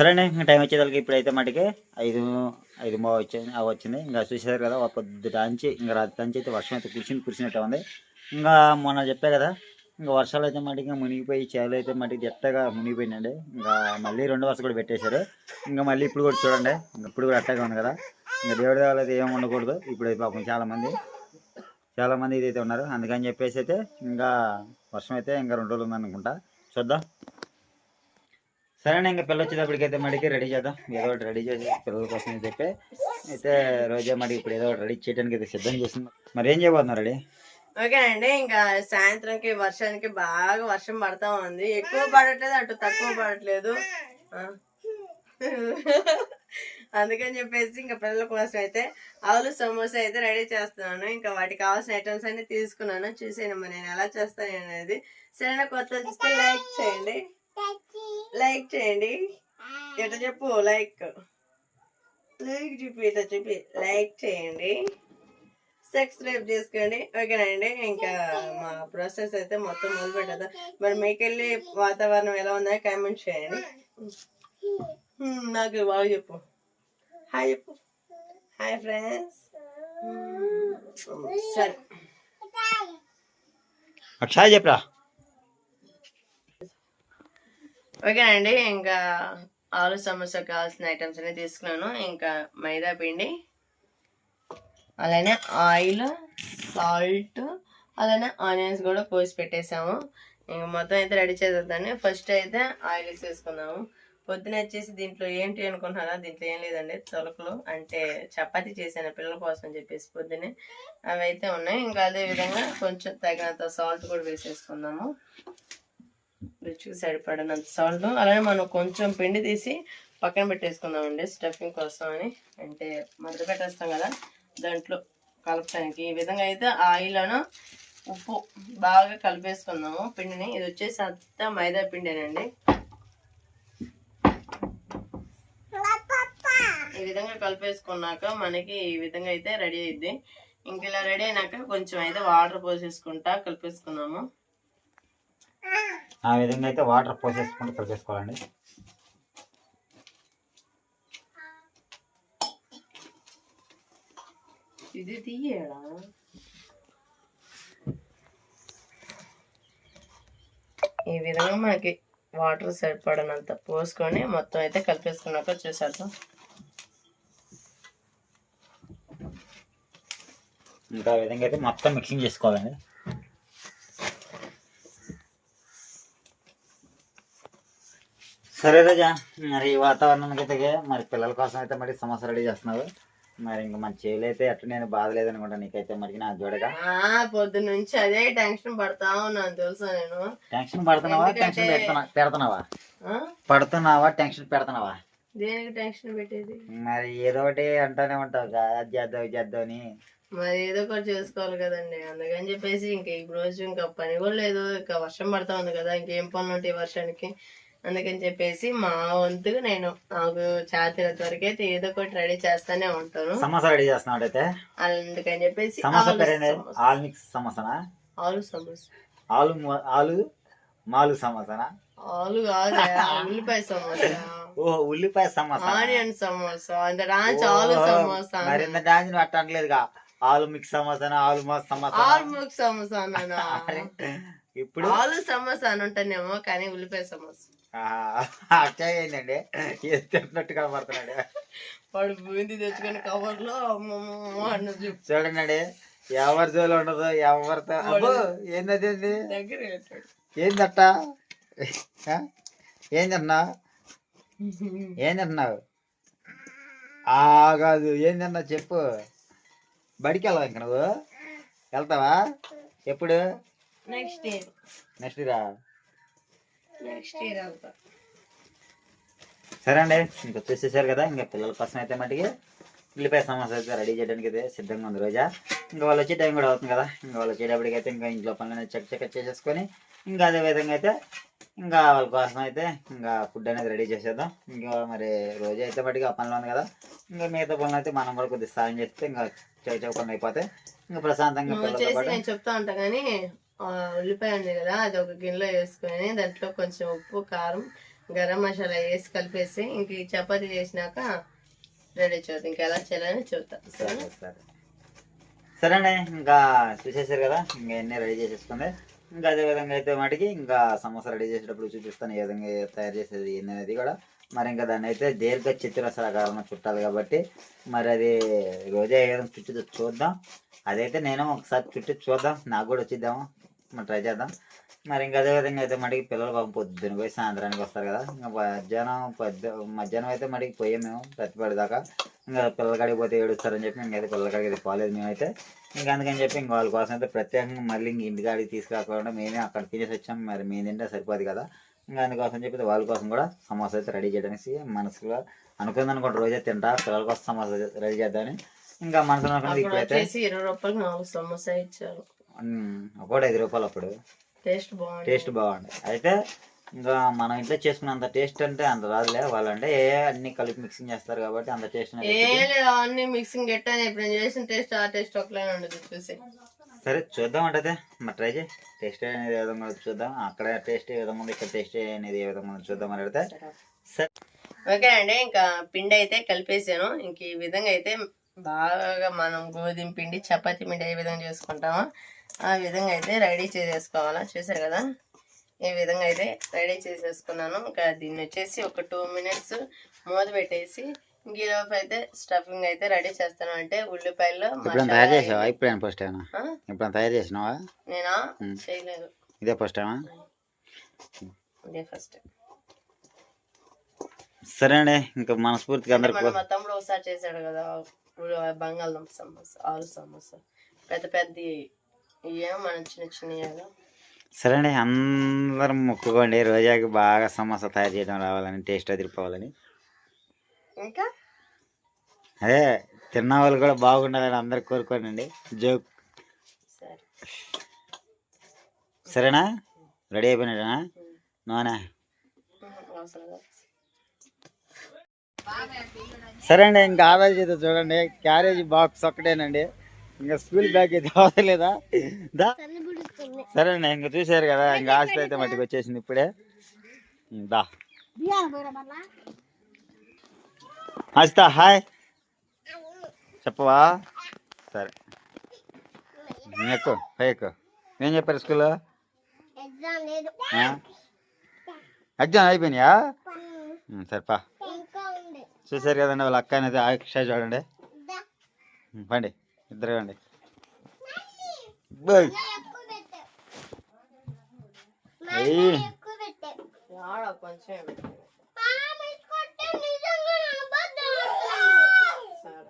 సరేనే ఇంకా టైం వచ్చేదానికి ఇప్పుడైతే మటుకి ఐదు ఐదు మో వచ్చింది అవి వచ్చింది. ఇంకా చూసేసారు కదా ఒక పొద్దుట ఇంకా రాత్రి అయితే వర్షం అయితే కురిసింది కురిసినట్టు ఉంది. ఇంకా మొన్న చెప్పా కదా ఇంకా వర్షాలు అయితే మటుకి ఇంకా మునిగిపోయి చేలు అయితే మటుకి ఎట్టగా మునిగిపోయిందండి ఇంకా మళ్ళీ రెండు వర్షం కూడా పెట్టేశారు. ఇంకా మళ్ళీ ఇప్పుడు కూడా చూడండి ఇంకా ఇప్పుడు కూడా అట్టగా ఉంది కదా. ఇంకా దేవుడి దేవాలు అయితే ఏమి ఉండకూడదు. ఇప్పుడు పాపం చాలామంది చాలామంది ఇదైతే ఉన్నారు. అందుకని చెప్పేసి అయితే ఇంకా వర్షం అయితే ఇంకా రెండు రోజులు ఉందనుకుంటా. చూద్దాం. సరేనా ఇంకా పిల్ల వచ్చేటప్పటికైతే మడికి రెడీ చేద్దాం. ఏదో ఒకటి రెడీ చేసి పిల్లల కోసం అని చెప్పి. అయితే రోజే మడికి ఇప్పుడు ఏదో ఒకటి రెడీ చేయడానికి అయితే సిద్ధం చేస్తున్నాం. మరి ఏం చేయబోతున్నారు రెడీ? ఓకే అండి ఇంకా సాయంత్రంకి వర్షానికి బాగా వర్షం పడతా ఉంది. ఎక్కువ పడట్లేదు అటు తక్కువ పడట్లేదు. అందుకని చెప్పేసి ఇంకా పిల్లల కోసం అయితే ఆవులు సమోసా అయితే రెడీ చేస్తున్నాను. ఇంకా వాటికి కావాల్సిన ఐటమ్స్ అన్ని తీసుకున్నాను. చూసేనమ్మా నేను ఎలా చేస్తాను అనేది. సరైన కొత్త చూస్తే లైక్ చేయండి. లైక్ చేయండి. ఎట చెప్పు? లైక్. లైక్ చూపి ఇట్లా చూపి. లైక్ చేయండి. సబ్స్క్రైబ్ చేసుకోండి. ఓకేనండి ఇంకా మా ప్రాసెస్ అయితే మొత్తం మొదలు పెట్టేద్దాం మరి మీకెళ్ళి వాతావరణం ఎలా ఉందో కామెంట్ చేయండి. నాకు బాగా చెప్పు. హాయ్ చెప్పు. Hi friends. సరే. అక్షయ్ చెప్పరా? ఓకేనండి ఇంకా ఆలు సమోసా కావాల్సిన ఐటమ్స్ అన్ని తీసుకున్నాను. ఇంకా మైదా పిండి అలానే ఆయిల్ సాల్ట్ అలానే ఆనియన్స్ కూడా కోసి పెట్టేసాము. ఇంకా మొత్తం అయితే రెడీ చేసేద్దాన్ని ఫస్ట్ అయితే ఆయిల్ వేసేసుకుందాము. పొద్దున వచ్చేసి దీంట్లో ఏంటి అనుకుంటున్నారా? దీంట్లో ఏం లేదండి. తొలకలు అంటే చపాతీ చేశాను పిల్లల కోసం అని చెప్పేసి పొద్దునే. అవి అయితే ఉన్నాయి. ఇంకా అదే విధంగా కొంచెం తగినంత సాల్ట్ కూడా వేసేసుకుందాము. రుచికి సరిపడినంత సాల్ట్. అలానే మనం కొంచెం పిండి తీసి పక్కన పెట్టేసుకుందామండి స్టఫింగ్ కోసం అని. అంటే మధ్య పెట్టేస్తాం కదా దాంట్లో కలపడానికి ఈ విధంగా అయితే ఆయిల్ను ఉప్పు బాగా కలిపేసుకుందాము పిండిని. ఇది వచ్చేసి అంతా మైదా పిండేనండి. ఈ విధంగా కలిపేసుకున్నాక మనకి ఈ విధంగా అయితే రెడీ అయింది ఇంక ఇలా రెడీ అయినాక కొంచెం అయితే వాటర్ పోసేసుకుంటా కలిపేసుకున్నాము ఆ విధంగా అయితే వాటర్ పోసేసుకుంటూ కలిపేసుకోవాలండి. ఇది తీయడా ఈ విధంగా మనకి వాటర్ సరిపడనంత పోసుకొని మొత్తం అయితే కలిపేసుకున్నాక చూసేద్దాం. ఇంకా విధంగా అయితే మొత్తం మిక్సింగ్ చేసుకోవాలండి. సరే రోజా మరి ఈ వాతావరణానికి అయితే మరి పిల్లల కోసం అయితే మరి సమస్య రెడీ చేస్తున్నావు. మరి ఇంకా మన చేయలు అయితే ఎట్లా నేను బాధ లేదనుకుంటా నీకైతే మరి నా జోడగా. పొద్దు నుంచి అదే టెన్షన్ పడతా ఉన్నాను తెలుసా నేను. టెన్షన్ పడుతున్నావా? టెన్షన్ పెడుతున్నా పెడుతున్నావా? పడుతున్నావా? టెన్షన్ పెడుతున్నావా? దేనికి టెన్షన్ పెట్టేది? మరి ఏదో ఒకటి అంటానే ఉంటావు అది చేద్దాం ఇది చేద్దాం అని. మరి ఏదో ఒకటి చేసుకోవాలి కదండి. అందుకని చెప్పేసి ఇంకా ఈ రోజు ఇంకా పని కూడా లేదు. ఇంకా వర్షం పడతా ఉంది కదా ఇంకేం పనులు ఉంటాయి వర్షానికి? అందుకని చెప్పేసి మా వంతుగా నేను నాకు చేతినంత వరకు అయితే ఏదో ఒకటి రెడీ చేస్తానే ఉంటాను. సమోసా రెడీ చేస్తున్నాడు అయితే? అందుకని చెప్పేసి సమోసా ఆలు పేరేంటి? సమోసా. ఆల్ మిక్స్ సమోసానా? ఆలు సమోసా. ఆలు ఆలు మాలు సమోసానా? ఆలు కాదు ఉల్లిపాయ సమోసా. ఓ ఉల్లిపాయ సమోసా. ఆనియన్ సమోసా. అంత డాన్స్ ఆలు సమోసా మరి ఇంత డాన్స్ నువ్వు అట్ట అనలేదుగా ఆలు మిక్స్ సమోసానా ఆలు మాస్ సమోసా ఆలు ముక్ సమోసా ఇప్పుడు? ఆలు సమోసా అని ఉంటానేమో కానీ ఉల్లిపాయ సమోసా. అట్లా ఏంటండి ఎత్తినట్టు కనబడుతున్నాడు. వాడు బూంది తెచ్చుకొని కవర్లో అమ్మమ్మ అన్నది చూడండి ఎవరి జోలు ఉండదు ఎవరితో అబ్బో ఏంది ఏంది దగ్గర ఏందట్ట ఆ? ఏందన్నా ఏందన్నావు ఆ కాదు ఏందన్నా చెప్పు. బడికి వెళ్ళవా ఇంక నువ్వు? వెళ్తావా? ఎప్పుడు? నెక్స్ట్ ఇయర్ నెక్స్ట్ రా నెక్స్ట్ ఇయర్ వెళ్తా. సరే అండి ఇంక వచ్చేసేసారు కదా ఇంకా పిల్లల కోసం అయితే మటుకి ఉల్లిపాయ సమోసా అయితే రెడీ చేయడానికి అయితే సిద్ధంగా ఉంది రోజా. ఇంకా వాళ్ళు వచ్చే టైం కూడా అవుతుంది కదా ఇంకా వాళ్ళు వచ్చేటప్పటికి అయితే ఇంకా ఇంట్లో పనులు చెక్ చెక్ చేసేసుకొని ఇంకా అదే విధంగా అయితే ఇంకా వాళ్ళ కోసం అయితే ఇంకా ఫుడ్ అనేది రెడీ చేసేద్దాం. ఇంకా మరి రోజు అయితే మటుకు ఆ పనులు ఉంది కదా ఇంకా మిగతా పనులు అయితే మనం కూడా కొద్దిగా సాయం చేస్తే ఇంకా చౌ చౌ పనులు అయిపోతే ఇంకా ప్రశాంతంగా చెప్తా ఉంటా కానీ ఉల్లిపాయ ఉంది కదా అది ఒక గిన్నెలో వేసుకొని దాంట్లో కొంచెం ఉప్పు కారం గరం మసాలా వేసి కలిపేసి ఇంక ఈ చేసినాక రెడీ చూద్దాం. ఇంకా ఎలా చేయాలని చూద్దాం. సరే సరే. సరే అండి ఇంకా చూసేసారు కదా ఇంకా అన్నీ రెడీ చేసేసుకుంది. ఇంకా అదే విధంగా అయితే మటుకి ఇంకా సమోసా రెడీ చేసేటప్పుడు చూపిస్తాను ఏ విధంగా తయారు చేసేది అనేది కూడా. మరి ఇంకా దాన్ని అయితే దీర్ఘ చతురస్రాకారంలో చుట్టాలి కాబట్టి మరి అది రోజే ఏ విధంగా చుట్టూ చూద్దాం. అదైతే నేను ఒకసారి చుట్టూ చూద్దాం. నాకు కూడా వచ్చిద్దాము? మరి ట్రై చేద్దాం. మరి ఇంకా అదే విధంగా అయితే మటుకి పిల్లలు పాపం పొద్దున పోయి సాయంత్రానికి వస్తారు కదా. ఇంకా మధ్యాహ్నం పొద్దు మధ్యాహ్నం అయితే మటుకి పోయాం మేము ప్రతిపడి దాకా. ఇంకా పిల్లల కాడికి పోతే ఏడుస్తారని చెప్పి ఇంకైతే పిల్లల కాడికి అయితే పోలేదు మేమైతే. ఇంకా అందుకని చెప్పి ఇంక వాళ్ళ కోసం అయితే ప్రత్యేకంగా మళ్ళీ ఇంక ఇంటికాడికి తీసుకురాకుండా మేమే అక్కడ తినేసి వచ్చాం. మరి మేము తింటే సరిపోదు కదా. ఇంకా అందుకోసం చెప్పి వాళ్ళ కోసం కూడా సమోసా అయితే రెడీ చేయడానికి మనసులో అనుకుంది అనుకోండి రోజే తింటా. పిల్లల కోసం సమోసా రెడీ చేద్దామని. ఇంకా మనసులో అనుకున్నది అప్పుడు ఇప్పుడైతే వచ్చేసి ఇరవై రూపాయలకి నాలుగు సమోసా ఇచ్చారు. ఒకటి ఐదు రూపాయలు అప్పుడు. టేస్ట్ బాగుంది. టేస్ట్ బాగుంది. అయితే ఇంకా మనం ఇంట్లో చేసుకున్నంత టేస్ట్ అంటే అంత రాదులే. వాళ్ళంటే ఏ అన్ని కలిపి మిక్సింగ్ చేస్తారు కాబట్టి అంత టేస్ట్ అవన్నీ మిక్సింగ్ ఎట్టాను ఇప్పుడు నేను చేసిన టేస్ట్ ఆ టేస్ట్ ఒకలానే ఉండదు చూసి. సరే చూద్దాం అంటే మరి ట్రై చేయి. టేస్ట్ అనేది ఏ విధంగా చూద్దాం. అక్కడ టేస్ట్ ఏ విధంగా ఉంది ఇక్కడ టేస్ట్ అనేది ఏ విధంగా ఉందో చూద్దాం అని అడిగితే. సరే. ఓకే అండి ఇంకా పిండి అయితే కలిపేసాను. ఇంక ఈ విధంగా అయితే బాగా మనం గోధుమ పిండి చపాతీ పిండి ఏ విధంగా చేసుకుంటామో ఆ విధంగా అయితే రెడీ చేసేసుకోవాలా? చూసారు కదా? ఈ విధంగా అయితే రెడీ చేసేసుకున్నాను. ఇంకా దీన్ని వచ్చేసి ఒక టూ మినిట్స్ మూత పెట్టేసి ఈలోపు అయితే స్టఫింగ్ అయితే రెడీ చేస్తాను. అంటే ఉల్లిపాయలు తయారు చేసావా? ఇప్పుడు ఫస్ట్? ఇప్పుడు తయారు చేసినావా? నేనా. చేయలేదు. ఇదే ఫస్ట్ టైమా ఇదే ఫస్ట్ సరే అండి ఇంకా మనస్ఫూర్తిగా అందరికి మా తమ్ముడు ఒకసారి చేశాడు కదా బంగాళదుంప సమోసా ఆలు సమోసా. పెద్ద పెద్ద ఏమో మనం చిన్న చిన్న సరే అండి అందరం మొక్కుకోండి. రోజాకి బాగా సమోసా తయారు చేయడం రావాలని టేస్ట్ అదిరిపోవాలని. ఇంకా? అదే తిన్న వాళ్ళు కూడా బాగుండాలని అందరు కోరుకోనండి. జోక్. సరే. సరేనా? రెడీ అయిపోయినట్టేనా? నూనె. సరే అండి ఇంకా ఆదాయ చేత చూడండి. క్యారేజ్ బాక్స్ ఒక్కటేనండి. ఇంకా స్కూల్ బ్యాగ్ అయితే అవసరలేదా దా. సరే అండి ఇంకా చూసారు కదా ఇంకా ఆస్తి అయితే మట్టికి వచ్చేసింది ఇప్పుడే. దా. ఆస్తా హాయ్. చెప్పవా? సరే. ఎక్కువ పై ఎక్కువ ఏం చెప్పారు స్కూల్లో? ఎగ్జామ్ అయిపోయినాయా? సరేపా చూసారు కదండి వాళ్ళ అక్క అనేది ఆక్ష చూడండి. పండి. ఇద్దరు కొంచెం సరే.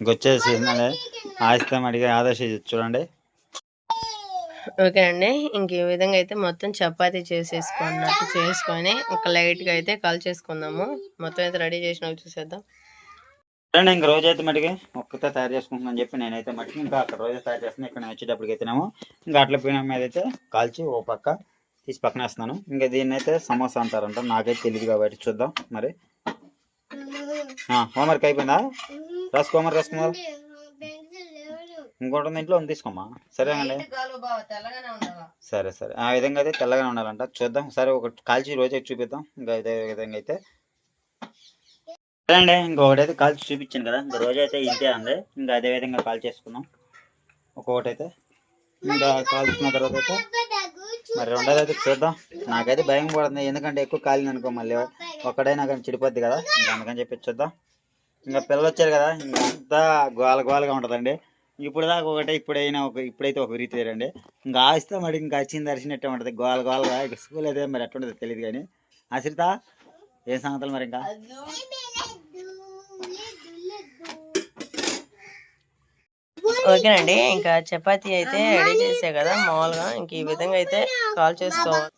ఇంకొచ్చేసిందండి ఆస్తం అడిగి ఆదర్శ చూడండి ఓకే అండి. ఇంక ఈ విధంగా అయితే మొత్తం చపాతీ చేసేసుకున్నట్టు చేసుకొని ఒక లైట్గా అయితే కాల్ చేసుకుందాము. మొత్తం అయితే రెడీ చేసినాక చూసేద్దాం. చూడండి ఇంక రోజు అయితే మటుకి ఒక్కతే తయారు చేసుకుంటున్నాను చెప్పి నేనైతే మటుకి ఇంకా అక్కడ రోజు తయారు చేస్తున్నాను ఇక్కడ నేను వచ్చేటప్పటికి అయితేనేమో ఇంకా అట్ల పోయిన మీద అయితే కాల్చి ఓ పక్క తీసి పక్కన వేస్తున్నాను. ఇంకా దీన్ని అయితే సమోసా అంటారంట నాకైతే తెలియదు కాబట్టి చూద్దాం మరి. హోంవర్క్ అయిపోయిందా? రాసుకో హోంవర్క్ రాసుకున్నారు ఇంకోటి ఉంది ఇంట్లో ఉంది తీసుకోమ్మా. సరేనండి. సరే సరే. ఆ విధంగా అయితే తెల్లగానే ఉండాలంట. చూద్దాం. సరే ఒక కాల్చి రోజు చూపిద్దాం. ఇంకా ఇదే విధంగా అయితే. సరే అండి ఇంకొకటైతే కాల్చి చూపించాను కదా. ఇంకా రోజు అయితే ఇంతే ఉంది ఇంకా అదే విధంగా కాల్ చేసుకుందాం. ఒక్కొక్కటి అయితే ఇంకా కాల్చిన తర్వాత అయితే మరి రెండోది అయితే చూద్దాం. నాకైతే భయం పడుతుంది ఎందుకంటే ఎక్కువ కాలింది అనుకో మళ్ళీ ఒక్కడైనా కానీ చెడిపోద్ది కదా. ఇంకా అందుకని చెప్పి చూద్దాం. ఇంకా పిల్లలు వచ్చారు కదా. ఇంకా అంతా గోల గోలగా ఉంటుందండి. ఇప్పుడు దాకా ఒకటే ఇప్పుడైనా ఒక ఇప్పుడైతే ఒక రీతి వేరండి. ఇంకా ఆస్తే మరి ఇంకా వచ్చింది అరిచినట్టే ఉంటుంది. గోల గోలగా ఇక స్కూల్ అయితే మరి ఎట్లుంటుందో తెలియదు కానీ. ఆశ్రిత ఏ సంగతులు మరి ఇంకా? ఓకేనండి ఇంకా చపాతీ అయితే రెడీ చేసా కదా మామూలుగా. ఇంక ఈ విధంగా అయితే కాల్ చేసుకోవాలి.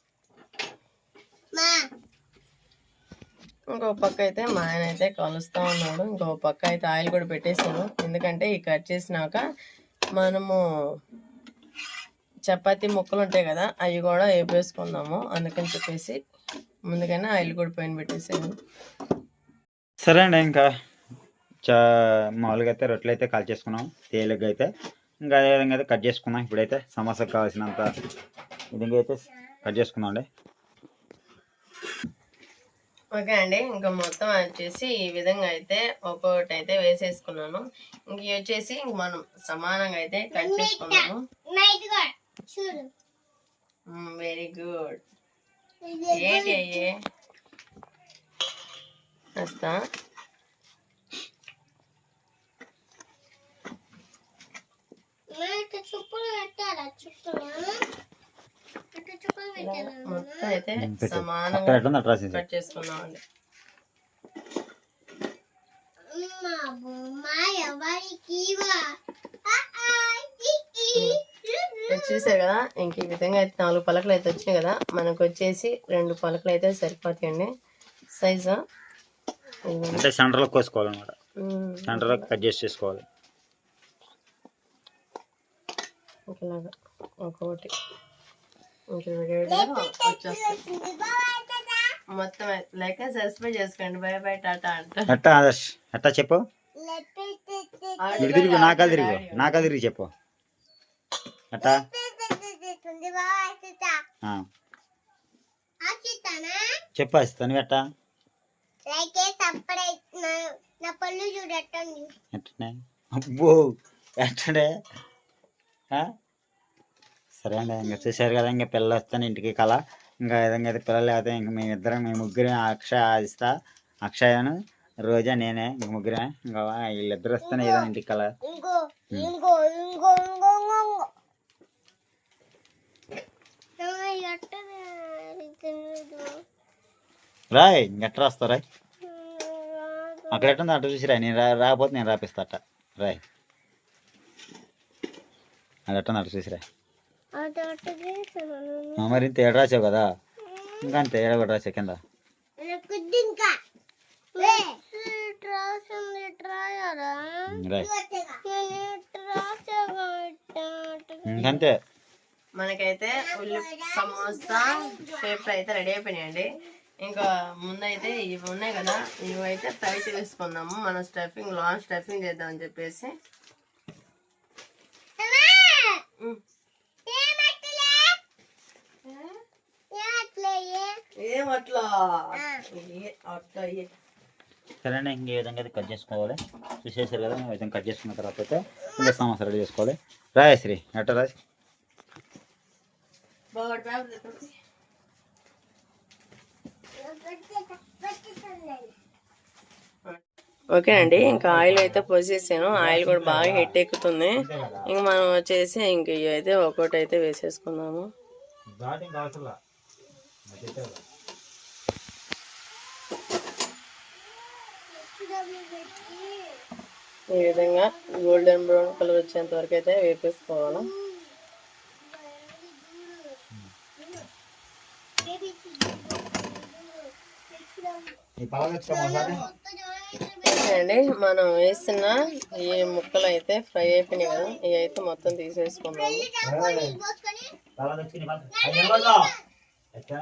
ఇంకో పక్క అయితే మా ఆయన అయితే కలుస్తూ ఉన్నాడు. ఇంకో పక్క అయితే ఆయిల్ కూడా పెట్టేసాను ఎందుకంటే ఈ కట్ చేసినాక మనము చపాతీ ముక్కలు ఉంటాయి కదా అవి కూడా వేపేసుకుందాము. అందుకని చెప్పేసి ముందుగానే ఆయిల్ కూడా పైన పెట్టేసాను సరే అండి ఇంకా చా మామూలుగా అయితే రొట్టెలు అయితే కాల్ చేసుకున్నాం. తేలిగ్గా అయితే ఇంకా అదే విధంగా అయితే కట్ చేసుకున్నాం. ఇప్పుడైతే సమోసాకు కావాల్సినంత విధంగా అయితే కట్ చేసుకున్నాం అండి. ఓకే అండి ఇంకా మొత్తం వచ్చేసి ఈ విధంగా అయితే ఒక్కొక్కటి అయితే వేసేసుకున్నాను. ఇంక వచ్చేసి ఇంక మనం సమానంగా అయితే కట్ చేసుకున్నాము. Very good. ఏంటి అయ్యే వస్తా. చుక్కలు పెట్టాలా? మొత్తం అయితే. సమానంగా కట్ చూసారు కదా? ఇంక ఈ విధంగా అయితే నాలుగు పలకలు అయితే వచ్చినాయి కదా? మనకు వచ్చేసి రెండు పలకలు అయితే సరిపోతాయండి. సైజు అంటే సెంటర్లో కోసుకోవాలన్నమాట. సెంటర్లో కట్ చేసి చేసుకోవాలి. విడివిడిగా వచ్చేస్తాయి మొత్తం లైక్ సబ్స్క్రైబ్ చేసుకోండి. బై బై టాటా అంట. ఎట్టా ఆదర్శ్ ఎట్టా చెప్పు. ఇటు తిరిగి నాకలు తిరిగి నాకలు తిరిగి చెప్పు. ఎట్టా ఆ, చెప్పు అస్తాను ఎట్టా లైక్ సపరేట్ నా పళ్ళు అబ్బో ఎట్టడే సరే అండి ఇంకా చూశారు కదా ఇంకా పిల్లలు వస్తాను ఇంటికి కళ ఇంకా విధంగా అయితే పిల్లలు అయితే ఇంక మేమిద్దరం మేము ముగ్గురే అక్షయ ఆదిస్తా అక్షయను రోజా నేనే ఇంక ముగ్గురే ఇంకా వీళ్ళిద్దరు వస్తేనే ఏదో ఇంటికి కళ రాయ్ ఇంకెట్ట రాస్తా రాయ్? అక్కడ ఎట్టుంది అటు చూసి రాయ్ నేను రాకపోతే నేను రాపిస్తా అట్ట. రాయ్. అది ఎట్టుంది అటు చూసి రాయ్? మరి ఇంత ఏడు రాసావు కదా? ఇంకా అంతే ఏడ కూడా రాసావు కింద? ఇంకంతే మనకైతే ఉల్లి సమోసా షేప్ అయితే రెడీ అయిపోయినాయండి. ఇంకా ముందైతే ఇవి ఉన్నాయి కదా ఇవి అయితే ఫ్రై చేసుకుందాము మన స్టఫింగ్ లాంగ్ స్టఫింగ్ చేద్దామని చెప్పేసి. ఏం అట్లా? ఏ అట్లా ఏ- సరేనా ఇంక ఈ విధంగా అయితే కట్ చేసుకోవాలి? చూసేసారు కదా ఈ విధంగా కట్ చేసుకున్న తర్వాత అయితే ఇంకా సమోసా రెడీ చేసుకోవాలి. రాయశ్రీ ఎట్ట తెప్పించి. ఓకే అండి ఇంకా ఆయిల్ అయితే పోసేసాను. ఆయిల్ కూడా బాగా హెట్ ఎక్కుతుంది. ఇంక మనం వచ్చేసి ఇంక ఇవి అయితే ఒక్కొక్కటి అయితే వేసేసుకుందాము ఈ విధంగా గోల్డెన్ బ్రౌన్ కలర్ వచ్చేంత వరకు అయితే వేపేసుకోవాలి. అండి మనం వేసిన ఈ ముక్కలు అయితే ఫ్రై అయిపోయినాయి కదా ఇవి అయితే మొత్తం తీసేసుకుందాము. ఓకే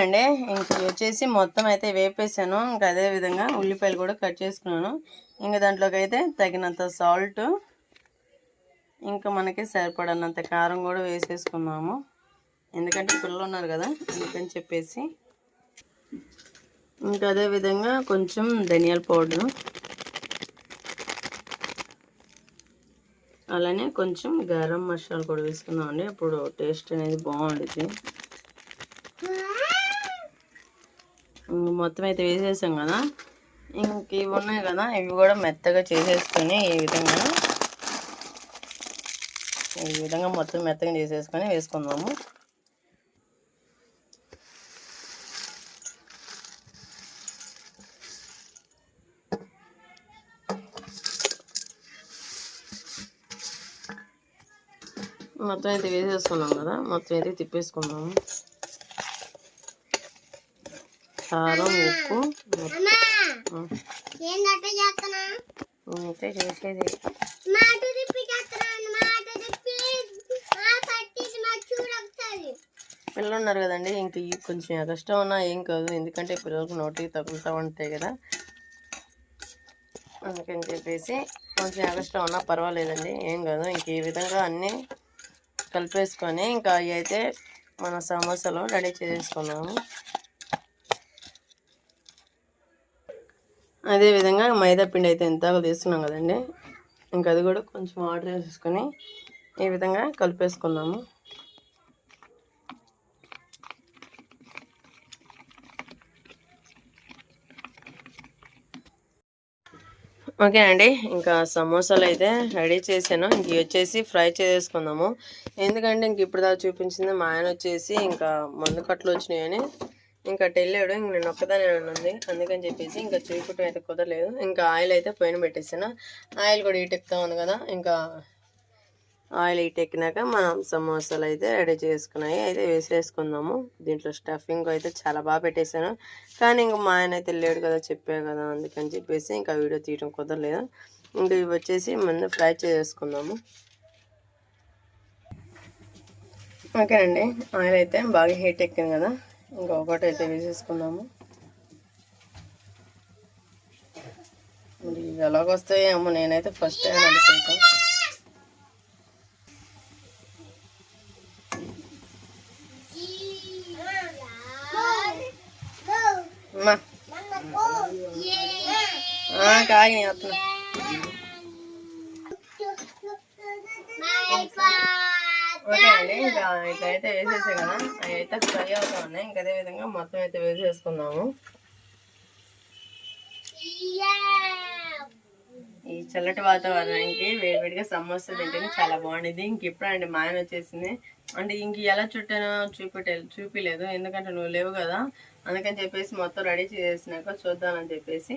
అండి ఇంక వచ్చేసి మొత్తం అయితే వేపేసాను. ఇంకా అదే విధంగా ఉల్లిపాయలు కూడా కట్ చేసుకున్నాను. ఇంకా దాంట్లోకి అయితే తగినంత సాల్ట్ ఇంకా మనకి సరిపడనంత కారం కూడా వేసేసుకున్నాము. ఎందుకంటే పిల్లలు ఉన్నారు కదా అందుకని చెప్పేసి. ఇంకా అదే విధంగా కొంచెం ధనియాల పౌడర్ అలానే కొంచెం గరం మసాలా కూడా వేసుకుందామండి. అప్పుడు టేస్ట్ అనేది బాగుండుద్ది. మొత్తం అయితే వేసేసాం కదా. ఇంక ఇవి ఉన్నాయి కదా ఇవి కూడా మెత్తగా చేసేసుకొని ఈ విధంగా ఈ విధంగా మొత్తం మెత్తగా చేసేసుకొని వేసుకుందాము. మొత్తం అయితే వేసేసుకున్నాం కదా. మొత్తం అయితే తిప్పేసుకుందాము. కారం ఉప్పు అయితే చేసేది. పిల్లలు ఉన్నారు కదండి ఇంక కొంచెం కష్టం ఉన్నా ఏం కాదు. ఎందుకంటే పిల్లలకు నోటికి తగులుతూ ఉంటాయి కదా. అందుకని చెప్పేసి కొంచెం కష్టం ఉన్నా పర్వాలేదండి ఏం కాదు. ఇంక ఈ విధంగా అన్నీ కలిపేసుకొని ఇంకా అవి అయితే మన సమోసాలో రెడీ చేసేసుకున్నాము. అదేవిధంగా మైదాపిండి మైదా పిండి అయితే ఎంతగా తీసుకున్నాం కదండి. ఇంకా అది కూడా కొంచెం వాటర్ వేసేసుకొని ఈ విధంగా కలిపేసుకున్నాము ఓకే అండి ఇంకా సమోసాలు అయితే రెడీ చేశాను. ఇంక వచ్చేసి ఫ్రై చేసుకుందాము ఎందుకంటే ఇంక ఇప్పుడు దాకా చూపించింది మా ఆయన వచ్చేసి ఇంకా మందు కట్టలు వచ్చినాయని ఇంకా అటు వెళ్ళాడు ఇంక నేను ఒక్కదానే ఉంది అందుకని చెప్పేసి ఇంకా చూపించడం అయితే కుదరలేదు. ఇంకా ఆయిల్ అయితే పైన పెట్టేసాను ఆయిల్ కూడా హీట్ ఉంది కదా ఇంకా ఆయిల్ హీట్ ఎక్కినాక మనం సమోసాలు అయితే రెడీ చేసుకున్నాయి. అయితే వేసేసుకుందాము. దీంట్లో స్టఫింగ్ అయితే చాలా బాగా పెట్టేశాను. కానీ ఇంకా మా ఆయన అయితే లేడు కదా చెప్పా కదా అందుకని చెప్పేసి ఇంకా వీడియో తీయడం కుదరలేదు. ఇంకా ఇవి వచ్చేసి ముందు ఫ్రై చేసుకుందాము. ఓకేనండి. ఆయిల్ అయితే బాగా హీట్ ఎక్కింది కదా ఇంకా ఒకటి అయితే వేసేసుకుందాము. మరి ఇవి ఎలాగొస్తాయేమో నేనైతే ఫస్ట్ టైం అనుకుంటాను అమ్మా ఆ, కాగి ఓకే అండి ఇంకా ఇట్లయితే వేసేసే కదా. అవి అయితే ఫ్రై అవుతా ఉన్నాయి. ఇంకా అదే విధంగా మొత్తం అయితే వేసేసుకుందాము. ఈ చల్లటి వాతావరణానికి వేడివేడిగా సమోసా తింటేనే చాలా బాగుండేది. ఇంక ఇప్పుడండి మా ఆయన వచ్చేసింది అంటే ఇంక ఎలా చుట్టానో చూపెట్టే చూపిలేదు. ఎందుకంటే నువ్వు లేవు కదా. అందుకని చెప్పేసి మొత్తం రెడీ చేసేసినాక చూద్దామని చెప్పేసి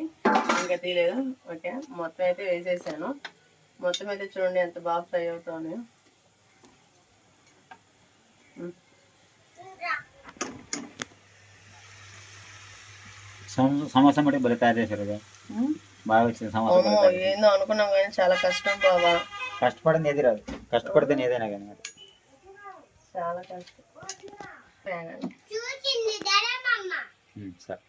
ఇంకా తీయలేదు. ఓకే మొత్తం అయితే వేసేసాను. మొత్తం అయితే చూడండి ఎంత బాగా ఫ్రై అవుతాను. సమ- సమోసా మట్టి బలి తయారు చేశారు బాగా వచ్చింది సమోసా ఏందో అనుకున్నాం కానీ చాలా కష్టం బాబా. కష్టపడింది ఏది రాదు. కష్టపడితే ఏదైనా కానీ. చాలా కష్టం. సరే.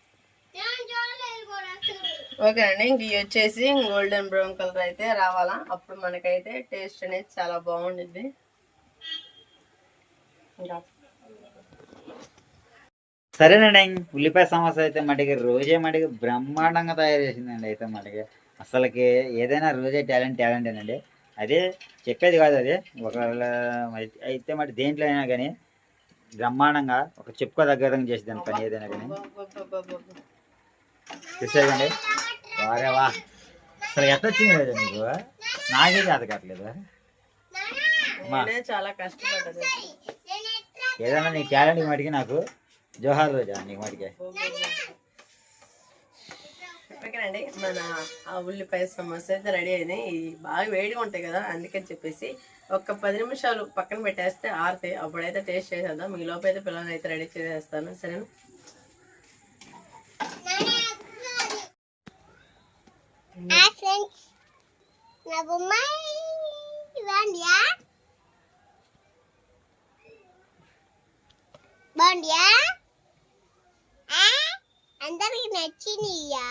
ఓకే అండి ఇంక ఇవి వచ్చేసి గోల్డెన్ బ్రౌన్ కలర్ అయితే రావాలా? అప్పుడు మనకైతే టేస్ట్ అనేది చాలా బాగుండిద్ది. సరేనండి ఉల్లిపాయ సమోసా అయితే మటుకి రోజే మటుకి బ్రహ్మాండంగా తయారు చేసిందండి అయితే మటుకి. అసలుకి ఏదైనా రోజే టాలెంట్ టాలెంటేనండి అదే చెప్పేది కాదు అది. ఒకవేళ అయితే మరి దేంట్లో అయినా కానీ బ్రహ్మాండంగా ఒక చెప్పుకోదగ్గ విధంగా చేసేదాని పని ఏదైనా కానీ. చూసేదండి వారే వా. అసలు ఎట్లా వచ్చింది కదా నీకు? నాకే చేత కావట్లేదు. నేనే చాలా కష్టపడ్డది ఏదైనా నీ టాలెంట్ మటుకి నాకు జోహార్ రోజా నీకు మటుకే. ఓకేనండి మన ఆ ఉల్లిపాయ సమోసా అయితే రెడీ ఇవి బాగా వేడిగా ఉంటాయి కదా అందుకని చెప్పేసి ఒక పది నిమిషాలు పక్కన పెట్టేస్తే ఆరితే అప్పుడైతే టేస్ట్ చేసేద్దాం. మీ లోపు అయితే పిల్లలు అయితే రెడీ చేసేస్తాను. సరేనా? ఆ? అందరికి నచ్చినయ్యా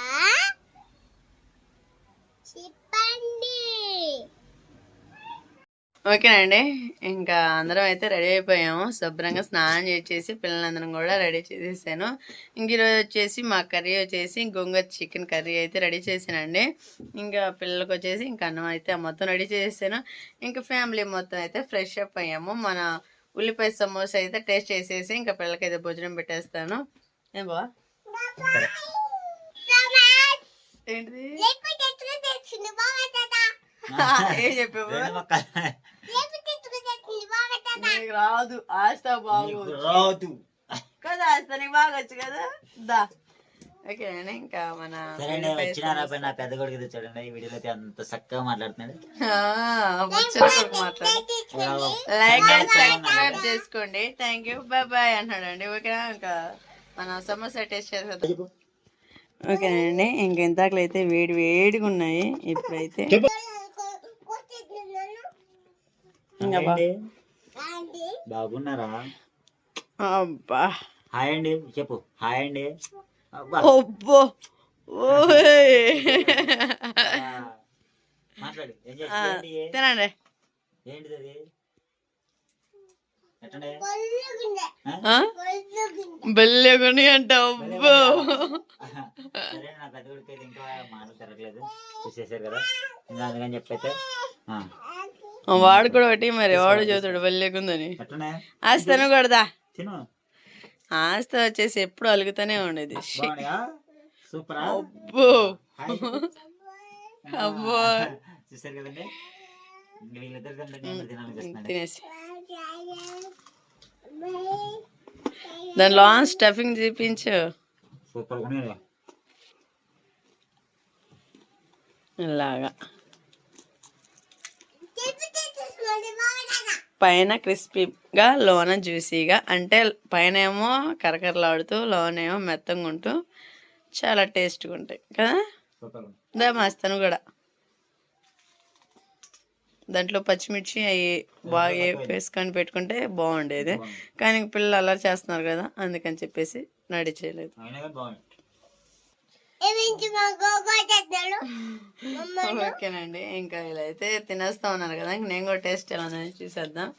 ఓకేనండి. ఇంకా అందరం అయితే రెడీ అయిపోయాము. శుభ్రంగా స్నానం చేసేసి పిల్లలందరం కూడా రెడీ చేసేసాను. ఇంక ఈరోజు వచ్చేసి మా కర్రీ వచ్చేసి గోంగూర చికెన్ కర్రీ అయితే రెడీ చేసానండి ఇంకా పిల్లలకి వచ్చేసి ఇంకా అన్నం అయితే మొత్తం రెడీ చేసేసాను. ఇంకా ఫ్యామిలీ మొత్తం అయితే ఫ్రెష్ అప్ అయ్యాము. మన ఉల్లిపాయ సమోసా అయితే టేస్ట్ చేసేసి ఇంకా పిల్లలకైతే భోజనం పెట్టేస్తాను. ఏం బా ఏంటిది? ఏం చెప్పావు రెండు మొక్కలు. లేకపోతే ఎట్లా తెచ్చింది బాగుంటుందా నీకు రాదు. ఆస్తా బాగోదు రాదు. కదా ఆస్తా నీకు బాగా వచ్చు కదా? దా. ఓకే ఇంకా మన నా పెద్ద కొడుకు చూడండి ఈ వీడియోలో అయితే అంత చక్కగా మాట్లాడుతున్నాడు. ఆ, ముచ్చట కొరకు మాట్లాడు. లైక్ అండ్ సబ్స్క్రైబ్ చేసుకోండి. థ్యాంక్ యూ బాయ్ ఓకేనా ఇంకా మన సమోసా టేస్ట్ చేసేద్దాం. ఓకేనండి ఇంక ఇంతాకలు అయితే వేడి వేడిగా ఉన్నాయి. ఇప్పుడైతే ఇంకా బాగున్నారా? అబ్బా. హాయ్ అండి చెప్పు. హాయ్ అండి. అబ్బా. తినండి. ఏంటిది? బెల్లెగొని అంట అబ్బో. సరే నా పెద్ద కొడుకు అయితే ఇంకా మాటలు తిరగలేదు. చూసేసారు కదా. ఇంకా అందుకని చెప్పైతే ఆ, వాడు కూడా ఒకటి మరి వాడు చదువుతాడు బెల్లెగుందని. ఆస్తను కొడదా. తిను. ఆస్త వచ్చేసి ఎప్పుడు అలుగుతూనే ఉండేది. అబ్బో. అబ్బో. చూసారు కదండి? ఇంకా తినేసి దానిలో స్టఫింగ్ చూపించు. సూపర్ ఇలాగా. పైన క్రిస్పీగా లోన జ్యూసీగా అంటే పైన ఏమో కరకరలాడుతూ లోన ఏమో మెత్తంగా ఉంటూ చాలా టేస్ట్గా ఉంటాయి కదా దా మస్తను కూడా. దాంట్లో పచ్చిమిర్చి అవి బాగా వేసుకొని పెట్టుకుంటే బాగుండేది. కానీ పిల్లలు అలా చేస్తున్నారు కదా అందుకని చెప్పేసి రెడీ చేయలేదు. అయినా కానీ బాగుంది. ఓకేనండి ఇంకా ఇలా అయితే తినేస్తా ఉన్నారు కదా ఇంక నేను కూడా టేస్ట్ ఎలా ఉందని చూసేద్దాం.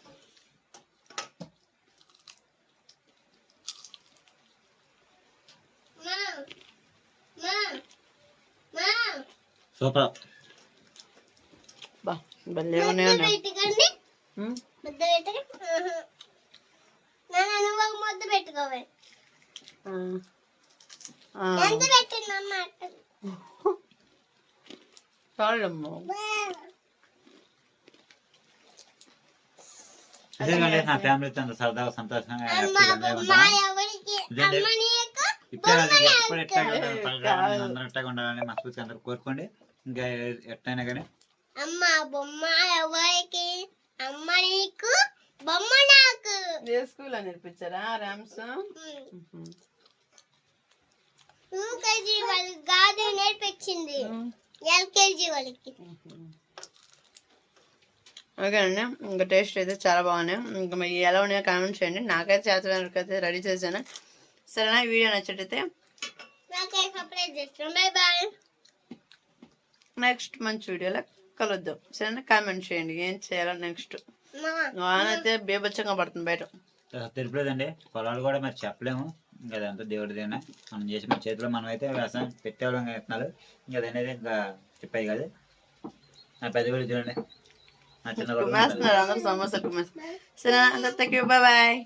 సూపర్. బా. భలే ఉన్నాయి ముద్ద పెట్టుకోవాలి నా ఫ్యామిలీతో సరదాగా సంతోషంగా ఎప్పుడు ఉండాలని మనస్ఫూర్తిగా అందరూ కోరుకోండి. ఇంకా ఎట్టయినా కానీ అమ్మ బొమ్మ ఎవరికి అమ్మ నీకు బొమ్మ నాకు. ఏ స్కూల్ అని నేర్పించారా ర్యామ్స్ యూకేజీ వాళ్ళకి కాదు నేర్పించింది. ఎల్కేజీ వాళ్ళకి. ఓకే అండి ఇంకా టేస్ట్ అయితే చాలా బాగున్నాయి. ఇంకా మరి ఎలా ఉన్నాయో కామెంట్ చేయండి. నాకైతే చేతనైతే అయితే రెడీ చేశాను. సరేనా ఈ వీడియో నచ్చటైతే నెక్స్ట్ మంచి వీడియోలో కలుద్దాం. సరేనా? కామెంట్ చేయండి. ఏం చేయాలో నెక్స్ట్. అయితే బీభత్సంగా పడుతుంది బయట. తెలిపలేదండి. పొలాలు కూడా మరి చెప్పలేము. ఇంకా అదంతా దేవుడిదేనా? మనం చేసి మన చేతిలో మనం అయితే వ్యవసాయం పెట్టేవాళ్ళం విత్తనాలు ఇంకా అదనేది ఇంకా చెప్పాయి కాదు. నా పెద్ద కూడా చూడండి. నా చిన్న అందరూ కుమ్మేస్తున్నారు. సరే అందరికీ బాయ్.